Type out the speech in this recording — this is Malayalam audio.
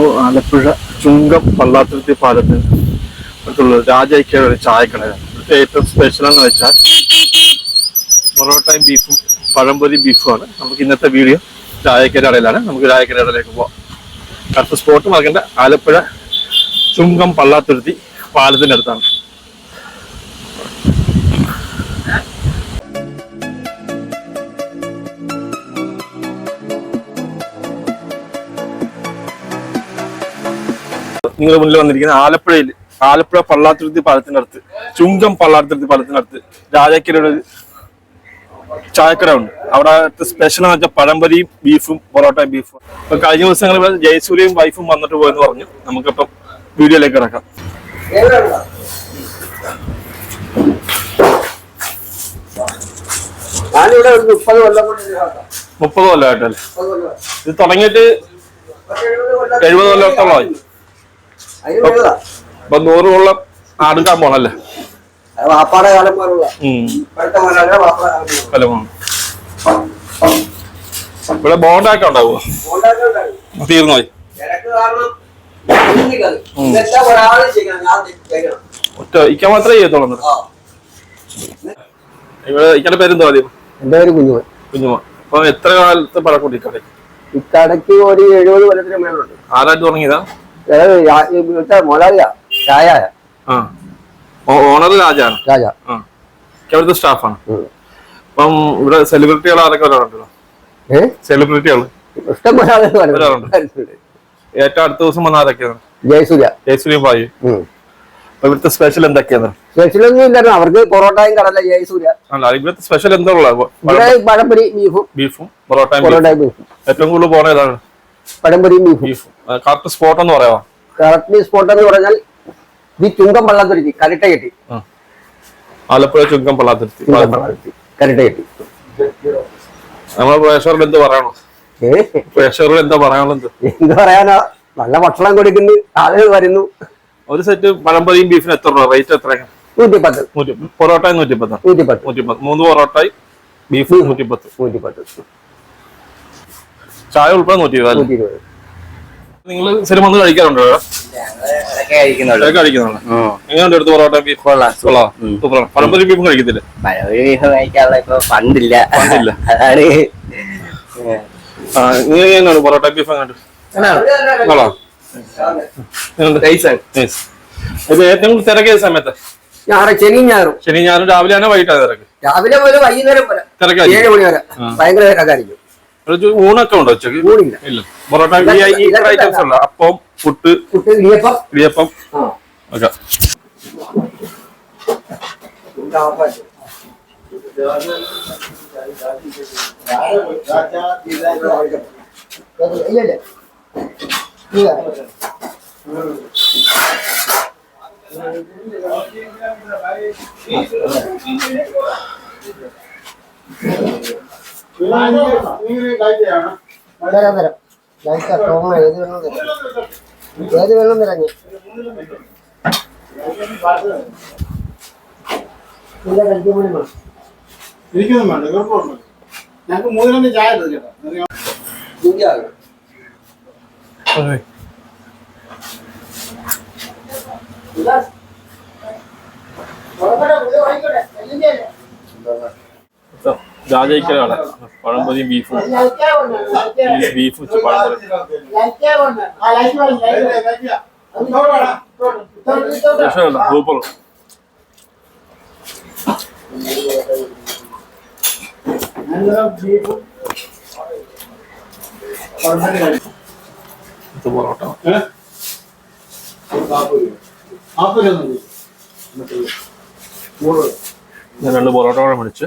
ചു- ആലപ്പുഴ ചുങ്കം പള്ളാത്തുരുത്തി പാലത്തിന് അടുത്തുള്ള രാജയ്ക്കയുടെ ഒരു ചായക്കടയാണ് ഇവിടുത്തെ ഏറ്റവും സ്പെഷ്യൽ എന്ന് വെച്ചാൽ പൊറോട്ടയും ബീഫും പഴംപൊരി ബീഫുമാണ് നമുക്ക് ഇന്നത്തെ വീഡിയോ രാജക്കരടയിലാണ് നമുക്ക് രാജക്കരടയിലേക്ക് പോവാം. അടുത്ത സ്പോട്ട് മറക്കേണ്ട. ആലപ്പുഴ ചുങ്കം പള്ളാത്തുരുത്തി പാലത്തിന്റെ അടുത്താണ് നിങ്ങൾ മുന്നിൽ വന്നിരിക്കുന്നത് ആലപ്പുഴയിൽ. ആലപ്പുഴ പള്ളാത്തുരുത്തി പാലത്തിനടുത്ത്. ചുങ്കം പള്ളാത്തുരുത്തി പാലത്തിനടുത്ത് രാജാക്കരയുടെ ചായക്കട ഉണ്ട്. അവിടെ സ്പെഷ്യൽ എന്ന് വെച്ചാൽ പഴംപൊരിയും ബീഫും പൊറോട്ടയും ബീഫും അപ്പൊ കഴിഞ്ഞ ദിവസങ്ങൾ ഇവിടെ ജയസൂര്യയും വൈഫും വന്നിട്ട് പോയെന്ന് പറഞ്ഞു. നമുക്കിപ്പം വീഡിയോയിലേക്ക് കിടക്കാം. മുപ്പത് കൊല്ലമായിട്ടല്ലേ ഇത് തുടങ്ങിയിട്ട് എഴുപത് കൊല്ലം. ആയി കൊല്ലത്തോളമായി. അപ്പൊ നൂറ് കൊള്ളം ആടുക്കാൻ പോണല്ലേ ഇവിടെ ബോണ്ടാക്ക ഉണ്ടായി. തീർന്നു? പോയി ഒറ്റ ഇക്ക മാത്രമേ ചെയ്യത്തോളൂ ആ. ഇവിടെ ഇക്കടെ പേരെന്തോ ആദ്യം? എന്റെ പേര് കുഞ്ഞുമൻ. കുഞ്ഞുമ അപ്പൊ എത്ര കാലത്ത് പഴക്കൂട്ടി ഇക്കടെ ഇക്കടയ്ക്ക് ഒരു എഴുപത് കൊല്ലത്തിന് മേലുണ്ട് ആരായിട്ട് തുടങ്ങിയതാ? മുതലാളിയാ ചായ ഓണർ രാജാണ്. രാജ. അവിടുത്തെ സ്റ്റാഫാണ്. അപ്പം ഇവിടെ സെലിബ്രിറ്റികൾ ആരൊക്കെ വരാറുണ്ടല്ലോ? ഏ? സെലിബ്രിറ്റികൾ ഇഷ്ടം വരാറുണ്ട്. ഏറ്റവും അടുത്ത ദിവസം വന്ന ആരൊക്കെയാണ്? ജയസൂര്യ. ജയസൂര്യം ഉം. ഇവിടുത്തെ സ്പെഷ്യൽ എന്തൊക്കെയാണ്? സ്പെഷ്യലൊന്നും ഇല്ലായിരുന്നു. അവർക്ക് പൊറോട്ടയും കടല ജയസൂര്യ. അല്ല ഇവിടുത്തെ സ്പെഷ്യൽ എന്താ ഉള്ളത്? പഴംപൊരി ബീഫും. ബീഫും പൊറോട്ടയും ബീഫും. പൊറോട്ടയും ബീഫും. ഏറ്റവും കൂടുതൽ പോണ ഏതാണ്? പഴംപൊരിയും ബീഫും. കറക്റ്റ് സ്പോട്ട് എന്ന് പറയാമോ? കറക്റ്റ് സ്പോട്ട് എന്ന് പറഞ്ഞാൽ ഈ ചുങ്കം പള്ളാത്തുരുത്തി കരട്ട കെട്ടി. ആലപ്പുഴ ചുങ്കം പള്ളാത്തുരുത്തി. കരട്ട കെട്ടി നമ്മളെ പ്രേക്ഷകരോട് എന്ത് പറയണോ? പ്രേക്ഷകരോട് എന്താ പറയാനുള്ളത്? എന്ത് പറയാനാ? നല്ല ഭക്ഷണം കൊടുക്കുന്നു ആളുകൾ വരുന്നു. ഒരു സെറ്റ് പഴംപൊരിയും ബീഫിന് എത്ര രൂപ? റേറ്റ് എത്രയാണ്? പൊറോട്ട നൂറ്റിപ്പത്ത്. നൂറ്റിപ്പത്ത്. മൂന്ന് പൊറോട്ടയും ബീഫ്. നൂറ്റിപ്പത്ത്. നൂറ്റിപ്പത്ത്. ചായ ഉൾപ്പെടെ നൂറ്റി ഇരുപത് നിങ്ങൾ നിങ്ങൾ സിനിമ ഒന്ന് കഴിക്കാറുണ്ടോ കഴിക്കുന്നുണ്ട്. എങ്ങനെയുണ്ട് എടുത്ത് പൊറോട്ട ബീഫ് സൂപ്പറാണ്. പഴംപൊരി ബീഫും കഴിക്കത്തില്ലേ? പഴയൊരു ബീഫ് കഴിക്കാനുള്ള ഇപ്പൊ ഫണ്ടില്ല. ഫണ്ടില്ല. അതാണ്. ആ നിങ്ങൾ എങ്ങനെയാണ് പൊറോട്ട ബീഫ് എങ്ങനെയുണ്ട്. ഇത് ഏറ്റവും കൂടുതൽ തിരക്കിയ സമയത്ത്? ശനി ശനിയും രാവിലെ തന്നെ വൈകിട്ടാണ് തിരക്ക്? രാവിലെ പോലെ വൈകുന്നേരം ഏഴ് മണി വരെ. ഭയങ്കര തിരക്കായിരിക്കും. ഊണൊക്കെ ഉണ്ടോ ഉച്ചയ്ക്ക്? ഊണില്ല. ഇല്ല. പൊറോട്ട ഐറ്റംസ് ഉള്ള അപ്പം പുട്ട് കുട്ടി ഇടിയപ്പം. ഇടിയപ്പം. ആ. ഒക്കെ ഇല്ലല്ലേ ഇല്ല. തരാം തരാം ലൈറ്റ് സ്ട്രോങ് ഏത് വെള്ളം തരാം? ഏത് വെള്ളം തരാം ഞാൻ കുഴപ്പമൊന്നും ഞങ്ങൾക്ക് മൂന്നിലൊന്നും ചായ ഇന്ത്യ രാജയ്ക്കലാണ് പഴംപൊരിയും ബീഫും ബീഫ് പഴംപൊരി. സൂപ്പർ പൊറോട്ട ഞാൻ രണ്ട് പൊറോട്ട കൂടെ മേടിച്ച്.